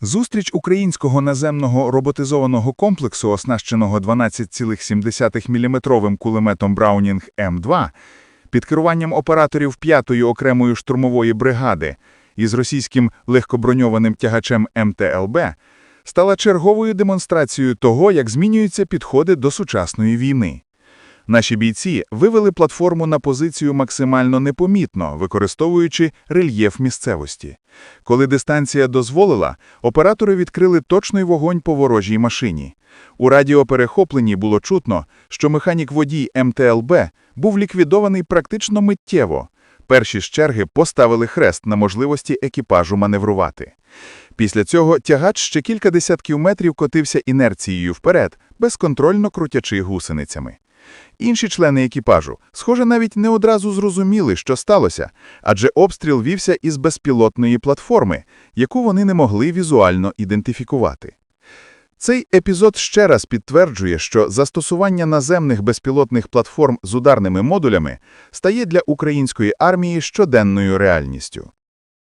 Зустріч українського наземного роботизованого комплексу, оснащеного 12,7 мм кулеметом Браунінг М2, під керуванням операторів 5-ї окремої штурмової бригади із російським легкоброньованим тягачем МТЛБ, стала черговою демонстрацією того, як змінюються підходи до сучасної війни. Наші бійці вивели платформу на позицію максимально непомітно, використовуючи рельєф місцевості. Коли дистанція дозволила, оператори відкрили точний вогонь по ворожій машині. У радіоперехопленні було чутно, що механік-водій МТЛБ був ліквідований практично миттєво. Перші з черги поставили хрест на можливості екіпажу маневрувати. Після цього тягач ще кілька десятків метрів котився інерцією вперед, безконтрольно крутячи гусеницями. Інші члени екіпажу, схоже, навіть не одразу зрозуміли, що сталося, адже обстріл вівся із безпілотної платформи, яку вони не могли візуально ідентифікувати. Цей епізод ще раз підтверджує, що застосування наземних безпілотних платформ з ударними модулями стає для української армії щоденною реальністю.